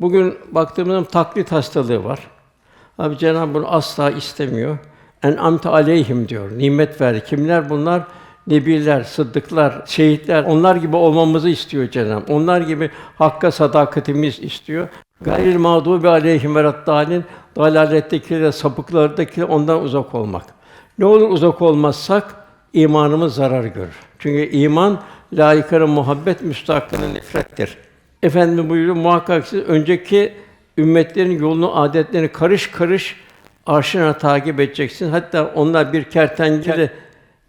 Bugün baktığımızda taklit hastalığı var. Abi Cenab-ı bunu asla istemiyor. En amte aleyhim diyor. Nimet ver. Kimler bunlar? Nebiler, sıddıklar, şehitler. Onlar gibi olmamızı istiyor Cenab-ı. Onlar gibi hakka sadakatimiz istiyor. Gayril mağdubi aleyhim ve raddalin dalalettekiler, sapıklardaki ondan uzak olmak. Ne olur uzak olmazsak imanımız zarar görür. Çünkü iman layıkara muhabbet müstahaklarına nefrettir. Efendim buyuruyor muhakkak siz önceki ümmetlerin yolunu, adetlerini karış karış arşına takip edeceksiniz. Hatta onlar bir kertenkele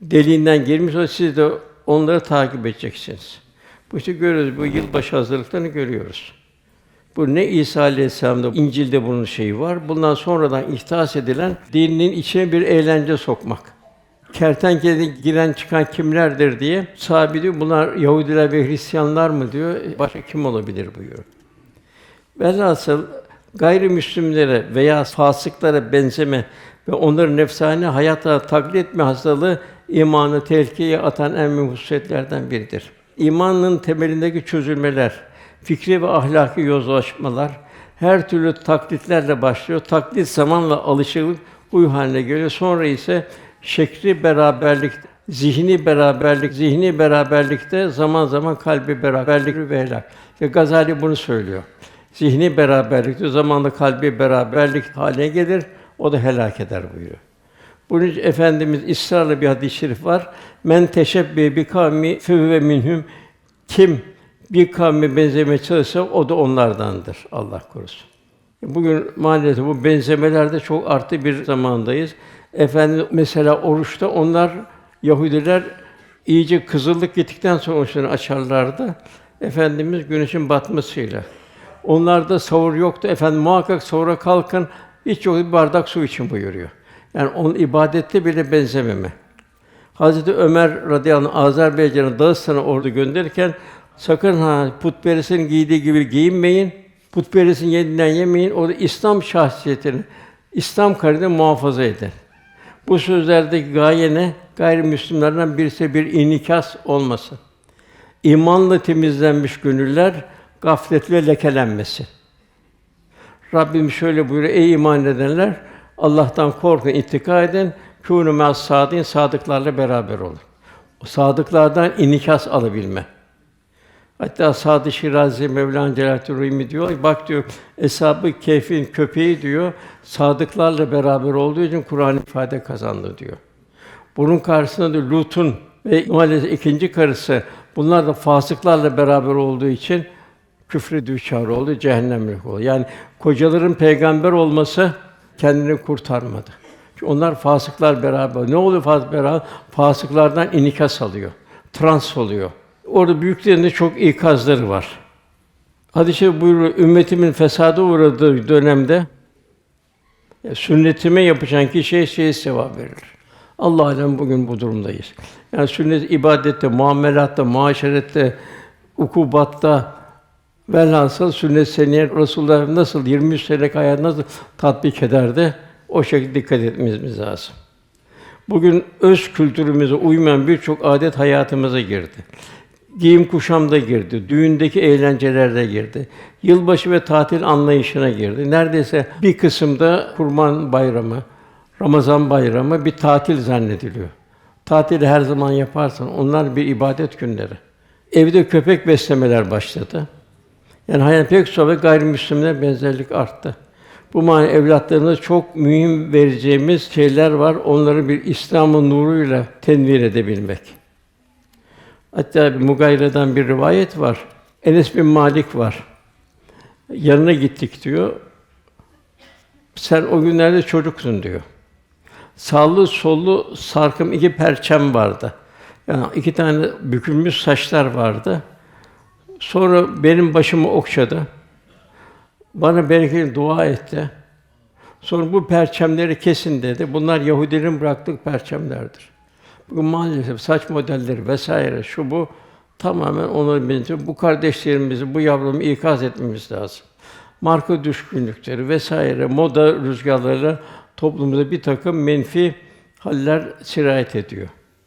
deliğinden girmiş olsa siz de onları takip edeceksiniz. Bu işte görüyoruz, bu yılbaşı hazırlıklarını görüyoruz. Bu ne İsa Aleyhisselam'da İncil'de bunun şeyi var. Bundan sonradan ihtas edilen dininin içine bir eğlence sokmak. Kertenkelede giren çıkan kimlerdir diye sahibi diyor, bunlar Yahudiler ve Hristiyanlar mı diyor. Başka kim olabilir buyuruyor. Velhasıl gayrimüslimlere veya fasıklara benzeme ve onların nefsane hayata taklit etme hastalığı imanı tehlikeye atan en mühim biridir. İmanın temelindeki çözülmeler, fikri ve ahlaki yozlaşmalar her türlü taklitlerle başlıyor. Taklit zamanla alışıklık huy haline geliyor. Sonra ise şekri beraberlik, zihni beraberlik, zihni beraberlikte zaman zaman kalbi beraberlik ve helak. Ve Gazali bunu söylüyor. Zihni beraberlikte zamanla kalbi beraberlik haline gelir, o da helak eder buyuruyor. Bunun için Efendimiz ısrarla bir hadis-i şerif var. Men teşebbe bi kavmi fe minhum kim bir kavme benzemeye çalışsa o da onlardandır. Allah korusun. Bugün maalesef bu benzemelerde çok arttı bir zamandayız. Efendim mesela oruçta onlar Yahudiler iyice kızıllık gittikten sonra oruçlarını açarlardı. Efendimiz güneşin batmasıyla. Onlarda sahur yoktu. Efendim muhakkak sahura kalkın, hiç yok bir bardak su için buyuruyor. Yani onun ibadette bile benzememe. Hazreti Ömer radıyallahu anh Azerbaycan'a Dağıstan'a ordu gönderirken sakın ha putperestlerin giydiği gibi giyinmeyin. Putperestin yediğinden yemeyin. O da İslam şahsiyetini, İslam karini muhafaza edin. Bu sözlerdeki gaye ne? Gayrimüslimlerden birisi bir inikas olması. İmanla temizlenmiş gönüller gafletle lekelenmesi. Rabbim şöyle buyuruyor: Ey iman edenler, Allah'tan korkun, ittika edin. Kûnû mâs sâdîn, sadıklarla beraber olun. O sadıklardan inikas alabilme. Hatta Sadı Şirazi Mevlana Celaleddin Rumi diyor, bak diyor, eshab-ı köpeği diyor, sadıklarla beraber olduğu için Kur'an ifade kazandı diyor. Bunun karşısında da Lut'un ve maalesef ikinci karısı, bunlar da fasıklarla beraber olduğu için küfre düşer oldu, cehennemlik oldu. Yani kocaların peygamber olması kendini kurtarmadı. Çünkü onlar fasıklar beraber. Ne oluyor fasık beraber? Fasıklardan inikas alıyor, trans oluyor. Orada büyüklerinde çok ikazları var. Hadis-i buyuruyor, ümmetimin fesada uğradığı dönemde ya, sünnetime yapışan kişiye şey sevap verilir. Allah alem bugün bu durumdayız. Yani sünnet ibadette, muamelatta, muaşerette, ukubatta velhasıl sünnet seneye Resulullah nasıl 23 senelik hayat nasıl tatbik ederdi? O şekilde dikkat etmemiz lazım. Bugün öz kültürümüze uymayan birçok adet hayatımıza girdi. Giyim kuşamda girdi, düğündeki eğlencelerde girdi. Yılbaşı ve tatil anlayışına girdi. Neredeyse bir kısımda Kurban Bayramı, Ramazan Bayramı bir tatil zannediliyor. Tatili her zaman yaparsan onlar bir ibadet günleri. Evde köpek beslemeler başladı. Yani hayat pek çok ve gayrimüslimler benzerlik arttı. Bu mani evlatlarımıza çok mühim vereceğimiz şeyler var. Onları bir İslam'ın nuruyla tenvir edebilmek. Hatta bir Mugayra'dan bir rivayet var. Enes bin Malik var. Yanına gittik diyor. Sen o günlerde çocuksun diyor. Sağlı sollu sarkım iki perçem vardı. Yani iki tane bükülmüş saçlar vardı. Sonra benim başımı okşadı. Bana bereketli dua etti. Sonra bu perçemleri kesin dedi. Bunlar Yahudilerin bıraktığı perçemlerdir. Bugün maalesef saç modelleri vesaire şu bu tamamen onları benziyor. Bu kardeşlerimizi, bu yavrumu ikaz etmemiz lazım. Marka düşkünlükleri vesaire, moda rüzgarları toplumumuza bir takım menfi haller sirayet ediyor.